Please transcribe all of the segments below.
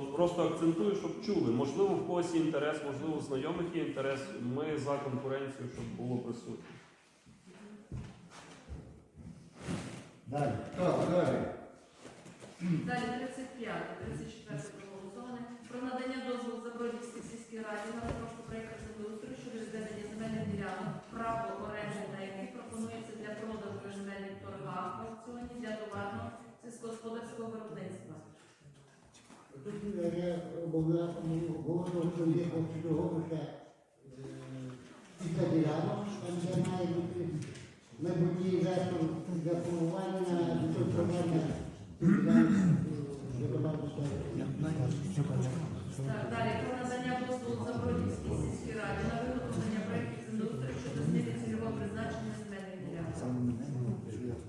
От просто акцентую, щоб чули. Можливо, в когось є інтерес, можливо, у знайомих є інтерес. Ми за конкуренцію, щоб було присутнє. Далі. Так, далі. Далі 35, 34 проголосоване. Про надання дозволу Забродівській сільській раді на розробку проєкту землеустрою щодо відведення земельних ділянок, право оренди на які пропонується для продажу в земельних торгах в аукціоні для товарного сільськогосподарського виробництва. Говорю, що є обслугову ще після ділянок, там де має бути майбутній інвестор для формування на цю Так, далі про надання послуг Запорізькій сільській раді на виготовлення проєктів землеустрою щодо зміни цільового призначення земельних ділянок.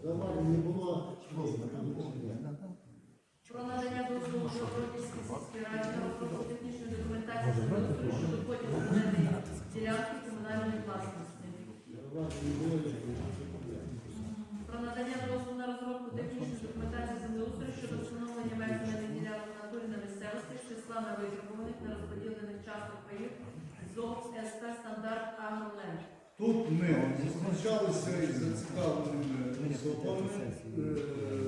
Зауважень не було. Про надання дозволу Забродівській сільській раді на розробку технічної документації землеустрою щодо поділу земельної ділянки комунальної власності. Зауважень не було. Про надання дозволу на розробку технічної документації землеустрою щодо встановлення меж земельних ділянок в натурі на місцевості з числа на витребуваних на розподілених часток паїв Тут ми зустрічалися із зацікавленими особами. Е,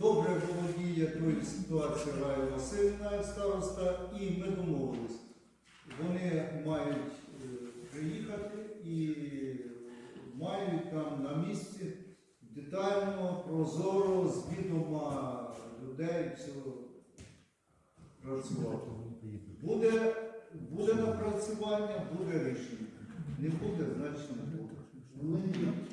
Добре володіє тою ситуацією Рая Васильівна, староста, і ми домовились. Вони мають е, приїхати і мають там на місці детально, прозоро, з відома людей все працювати. Буде, буде напрацювання, буде рішення. Не буде, значить не буде. Ми,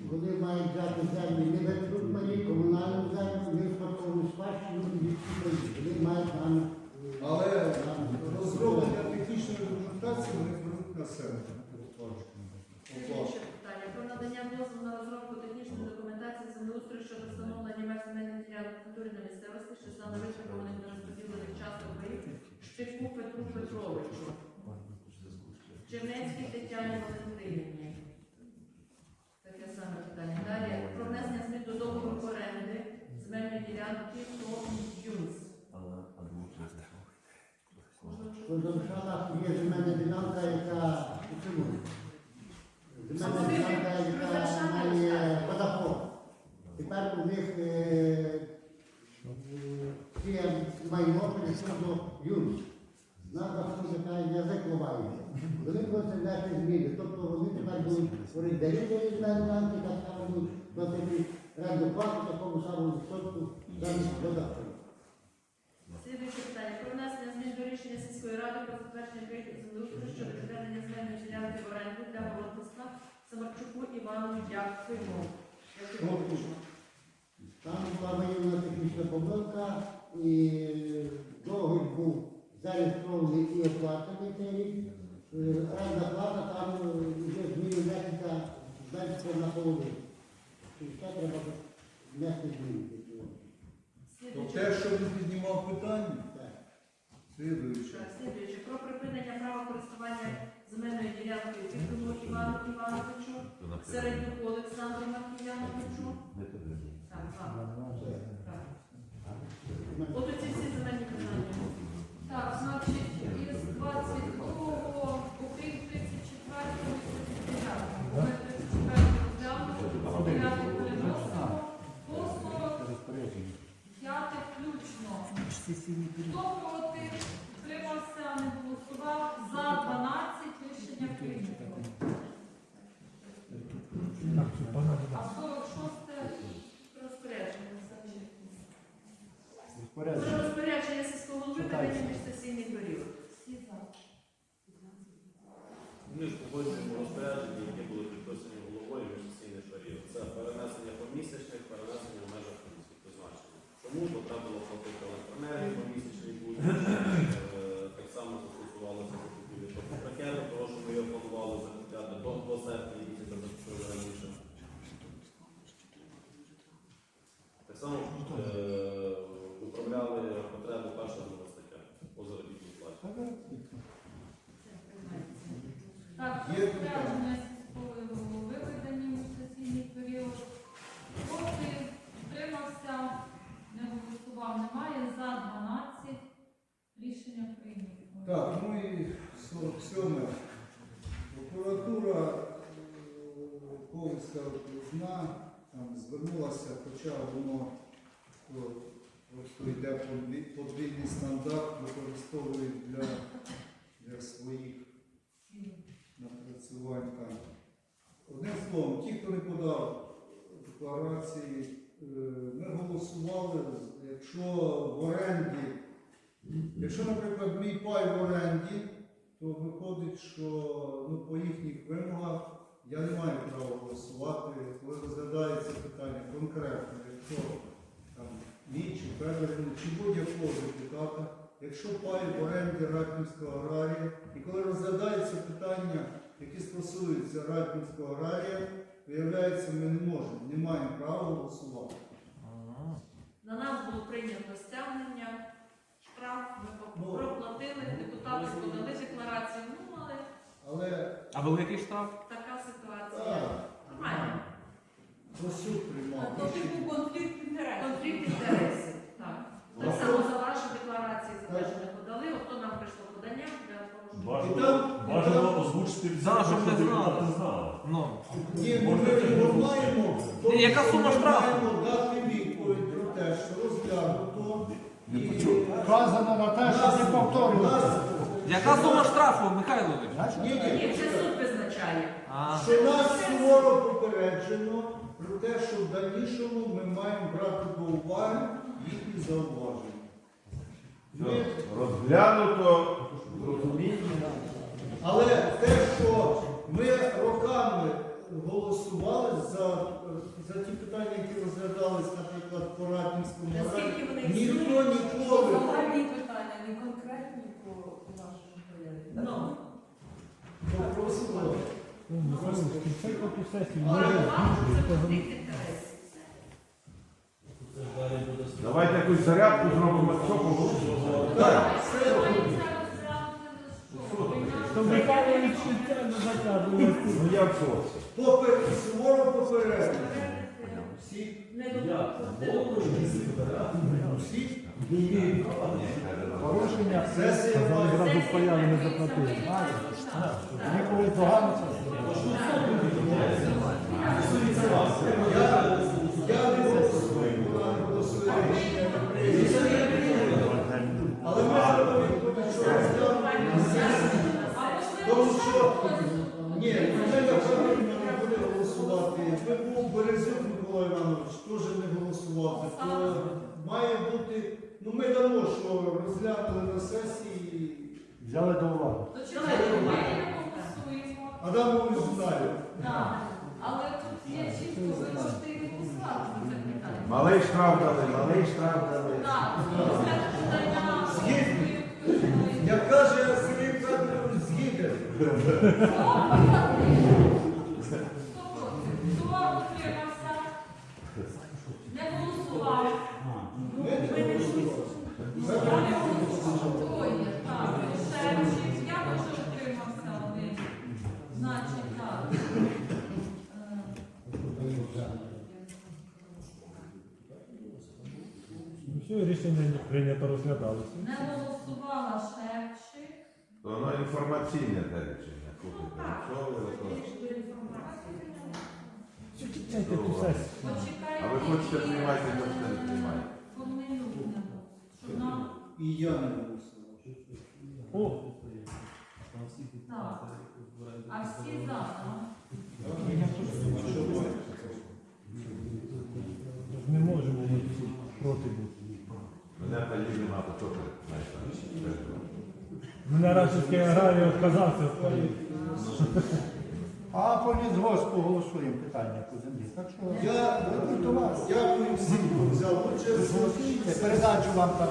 вони мають взяти землю, не мені комунальну землю, не спадкову спадщину, і всі вони мають нам Але розроблення технічної документації вони беруть на себе. Слідуюче питання. Про надання дозволу на розробку технічної документації землеустрою щодо встановлення меж земельних ділянок на місцевості, що стане витребуваних на розподілених часток паїв Штику Петру Петровичу. Чернецькій Тетяні Валентинівні. Таке саме питання. Далі про внесення змін до договору оренди земельної ділянки ТОВ ЮНС. В Домшанах є земельна ділянка, яка чому? Земельна ділянка, яка має подоход. Тепер у них е, всі майно перейшло до юнус. Назва така язик ламається. Вони просять внести зміни. Тобто вони тепер будуть орендарі земельні ділянки, так само будуть платити ренду плату такому самому відсотку замість податку. Слідуюче питання. Про внесення змін до рішення сільської ради про затвердження проєктів землеустрою щодо відведення земельної ділянки в оренду для городництва Самарчуку Івану Дякуємо. Там була виявлена технічна помилка і договір був зареєстрований і оплачений цей рік. Е, плата там вже змінив декілька зменшиться на половину. Ще треба внести зміни. То те, що він піднімав питання, Так. слідуюче. Про припинення права користування земельною ділянкою Віктору Івану Івановичу, Середнюку Олександру Марків'яновичу. Так, так. Так. От Хто проти, утримався, не голосував, за 12 рішення прийнято. А 46 Розпорядження. Про розпорядження сільського голови ведення міжсесійний період. всі за. Ми ж погоджуємо розпорядження, які були підписані головою міжсесійний період. Це перенесення помісячних, перенесення в межах комісії призначення. Чому? Бо треба було платити електроенергію помісячний будь так само застосувалося закупівлі пакету, тому що ми його планували закупляти до, до серпня місяця закупили раніше. Так само е, управляли потреби перша друга стаття по заробітній платі. Так, Є розпорядження сільської голови видані у сесійний період. Проти, утримався, не голосував, немає, за 12. Рішення прийнято. Так, ну і 47. Прокуратура е, Ковська окружна там звернулася, хоча воно просто йде подві- подвійний стандарт, використовують для, для своїх напрацювань. Одним словом, ті, хто не подав декларації, е, ми голосували, якщо в оренді, якщо, наприклад, мій пай в оренді, то виходить, що ну, по їхніх вимогах я не маю права голосувати, коли розглядається питання конкретно, якщо там мій чи Федорин, чи будь-якого депутата, якщо пай в оренді Ратнівського аграрія, і коли розглядається питання, які стосуються Ратнівського аграрія, виявляється, ми не можемо, не маємо права голосувати. На нас було прийнято стягнення, штраф, ми Ну, проплатили, депутати подали декларацію, ну але Але А великий штраф? така ситуація. Так, Нормально. Просюк приймав. То типу конфлікт інтересів. Конфлікт інтересів. Так. Так само за ваші декларації за те, що не подали, от то нам прийшло подання для того, щоб І там- озвучити всі, Да, щоб що не знали. Ну. Ні, ну ми. Ні, яка сума Ми маємо дати відповідь про те, що розглянуто. І- вказано на те, що не повторювати. Нас- Яка сума штрафу, Михайлович? Ні, Ні, ні. це суд визначає. А, Що нас суворо попереджено про те, що в дальнішому ми маємо брати до уваги їхні зауваження. Ми- Розглянуто, зрозуміло. Але те, що ми голосували за, за ті питання, які розглядались, наприклад, по вони раді, ніхто ніколи. Загальні питання, не конкретні по нашому порядку. Ну, це конфлікт інтересів. Давайте якусь зарядку зробимо. Так, все. Ну я в шоці. Попер, суворо попередили. Всі, Не всі, Порушення сесія має. зразу стояли, не заплатили. Ніколи погано це. Я голосувати, має бути. Ну ми дамо, що розглянули на сесії. Взяли до уваги. То чекайте, ми не голосуємо. Адамович знає. Так. Але тут є чітко, ви можете і не послати на це питання. Малий штраф дали, малий штраф дали. Так. Як каже Сергій Федорович, згідний. Хто утримався? Не голосував. Ми не голосували. Я не голосував. Троє, так. Шевчик, я теж утримався один. Значить, так. Е, Все, рішення не прийнято розглядалося. Не голосувала Шевчик. То воно інформаційне те рішення. Ну так, що. Ту сесію. Почекайте. А ви хочете і, приймайте, е, хочете не приймайте. Щоб нам І я не голосував. О, так. А всі за, так? не можемо ми проти бути. Що ти знаєш? Мене Рашівський аграрій відказався. А по лісгоспу голосуємо питання по землі. Так що Я до вас. дякую всім, хто взяв участь. Передачу вам там.